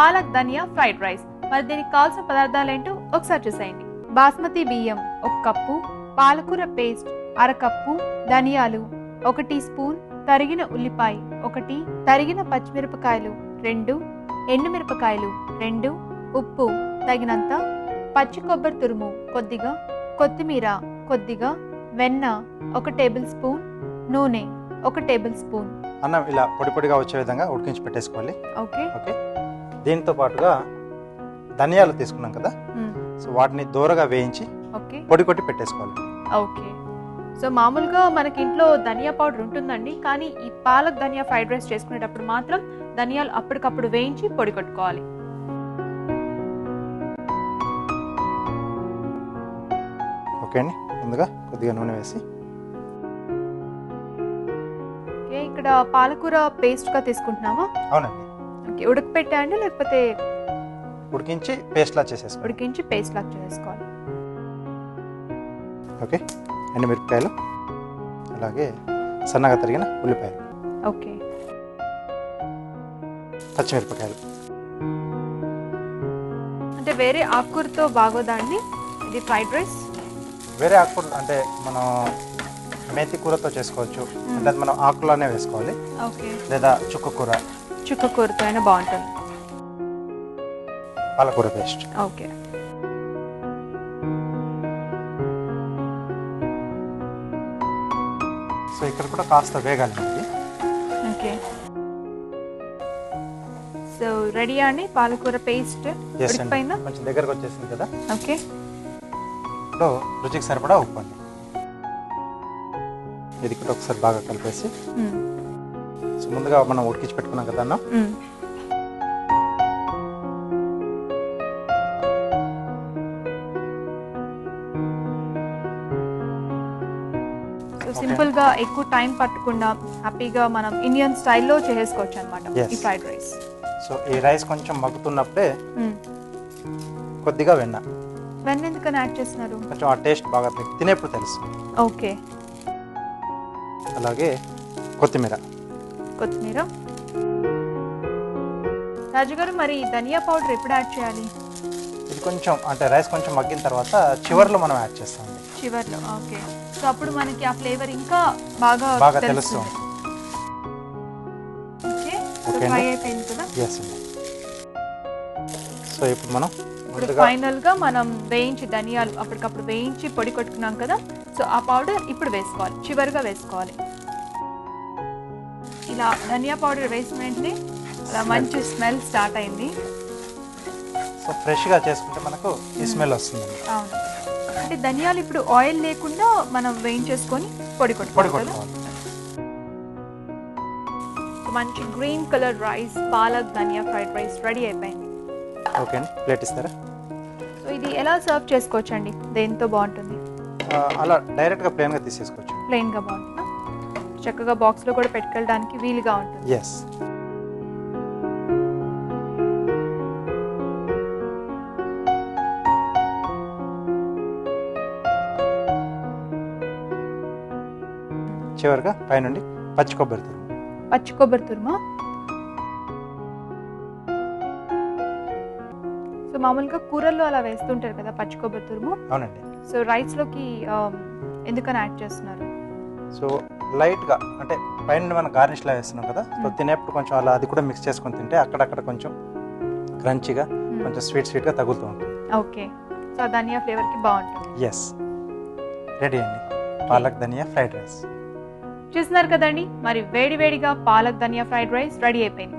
Palak dhania fried rice. మరి దీనికి కావాల్సిన పదార్థాలు ఏంటో ఒకసారి చూసేయండి. బాస్మతి బియ్యం ఒక కప్పు పాలకూర పేస్ట్ అరకప్పు ధనియాలు ఒక టీ స్పూన్ తరిగిన ఉల్లిపాయ ఒకటి తరిగిన పచ్చిమిరపకాయలు రెండు ఎండుమిరపకాయలు రెండు ఉప్పు తగినంత పచ్చి కొబ్బరి తురుము కొద్దిగా కొత్తిమీర కొద్దిగా వెన్న ఒక టేబుల్ స్పూన్ నూనె ఒక టేబుల్ స్పూన్. అన్నం ఇలా పొడి పొడిగా వచ్చే విధంగా ఉడికించి పెట్టేసుకోవాలి. ఓకే. ఓకే. దీంతో పాటుగా ధనియాలు తీసుకున్నాం కదా. సో వాటిని దూరగా వేయించి ఓకే. పొడి కొట్టి పెట్టేసుకోవాలి. ఓకే. సో మామూలుగా మనకి ఇంట్లో ధనియా పౌడర్ ఉంటుందండి కానీ ఈ పాలక్ ధనియా ఫ్రైడ్ రైస్ చేసుకునేటప్పుడు మాత్రం ధనియాలు అప్పటికప్పుడు వేయించి పొడి కొట్టుకోవాలి. ఓకే అండి. ముందుగా కొద్దిగా నూనె వేసి. ఇక్కడ పాలకూర పేస్ట్గా తీసుకుంటున్నామా? అవునండి. ఓకే ఉడకపెట్టా అండి లేకపోతే ఉడికించి పేస్ట్లా చేసేసుకోండి. ఉడికించి పేస్ట్ లాగా చేసుకోవాలి ఓకే ఎండుమిరపకాయలు అలాగే సన్నగా తరిగిన ఉల్లిపాయలు. ఓకే. పచ్చిమిరపకాయలు. అంటే వేరే ఆకుకూరతో బాగోదా అండి? ఇది ఫ్రైడ్ రైస్? వేరే ఆకుకూర అంటే మనం మేతి కూరతో చేసుకోవచ్చు. అంటే అది మనం ఆకులానే వేసుకోవాలి. ఓకే. లేదా చుక్క కూర. చుక్క కూరతో అయినా బాగుంటుంది. పాలకూర పేస్ట్. ఓకే. సో ఇక్కడ కూడా కాస్త వేగాలి మనకి. ఓకే. సో రెడీ అండి పాలకూర పేస్ట్? ఉడికిపోయిందా? కొంచెం దగ్గరకు వచ్చేసింది కదా. ఓకే. ఇప్పుడు రుచికి సరిపడా ఉప్పు అండి. ఇది కూడా ఒకసారి బాగా కలిపేసి. సో ముందుగా మనం ఉడికించి పెట్టుకున్నాం కదా అన్నం. సింపుల్గా ఎక్కువ టైం పట్టకుండా హ్యాపీగా మనం ఇండియన్ స్టైల్లో చేసేసుకోవచ్చు అనమాట. ఈ ఫ్రైడ్ రైస్. సో ఈ రైస్ కొంచెం మగ్గుతున్నప్పుడే కొద్దిగా వెన్న. వెన్న ఎందుకని యాడ్ చేస్తున్నారు? కొంచెం ఆ టేస్ట్ బాగా తినేప్పుడు తెలుసు. ఓకే. అలాగే కొత్తిమీర. కొత్తిమీర. రాజు గారు మరి ధనియా పౌడర్ ఎప్పుడు యాడ్ చేయాలి? ఇది కొంచెం అంటే రైస్ కొంచెం మగ్గిన తర్వాత చివర్లో మనం యాడ్ చేస్తామండి. చివర్లో ఓకే. సో అప్పుడు మనకి ఆ ఫ్లేవర్ ఇంకా బాగా బాగా తెలుస్తుంది. ఓకే? ఫ్రై అయిపోయింది కదా? ఎస్ సో ఇప్పుడు మనం ఇప్పుడు ఫైనల్గా మనం వేయించి ధనియాలు అప్పటికప్పుడు వేయించి పొడి కొట్టుకున్నాం కదా? సో ఆ పౌడర్ ఇప్పుడు వేసుకోవాలి. చివరిగా వేసుకోవాలి. ఇలా ధనియా పౌడర్ వేసిన వెంటనే అలా మంచి స్మెల్ స్టార్ట్ అయింది. సో ఫ్రెష్గా చేసుకుంటే మనకు ఈ స్మెల్ వస్తుంది అవును. అంటే ధనియాలు ఇప్పుడు ఆయిల్ లేకుండా మనం వేయించేసుకొని పొడి కొట్టుకోవాలి. మంచి green colour rice palak dhania fried rice ready అయిపోయింది. ఓకే అండి. ప్లేట్ ఇస్తారా? సో ఇది ఎలా సర్వ్ చేసుకోవచ్చు అండి దేంతో బాగుంటుంది? ఆ, అలా డైరెక్ట్గా ప్లేన్గా తీసేసుకోవచ్చు. ప్లెయిన్గా బాగుంటుందా. చక్కగా బాక్స్లో కూడా పెట్టుకెళ్ళడానికి వీలుగా ఉంటుంది. ఎస్ చివరిగా పైనుండి పచ్చి కొబ్బరి తురుము. పచ్చి కొబ్బరి తురుమా. సో మామూలుగా కూరల్లో అలా వేస్తుంటారు కదా పచ్చి కొబ్బరి తురుము. అవునండి. సో రైస్లోకి ఎందుకని యాడ్ చేస్తున్నారు? సో లైట్గా అంటే పైన మనం గార్నిష్లా వేస్తున్నాం కదా సో తినేప్పుడు కొంచెం అలా అది కూడా మిక్స్ చేసుకొని తింటే అక్కడక్కడ కొంచెం క్రంచీగా కొంచెం స్వీట్ స్వీట్గా తగులుతూ ఉంటుంది. ఓకే. సో ధనియా ఫ్లేవర్కి బాగుంటుంది. ఎస్ రెడీ అండి. Palak dhania fried rice. చూస్తున్నారు కదండి మరి వేడి వేడిగా palak dhania fried rice ready అయిపోయింది.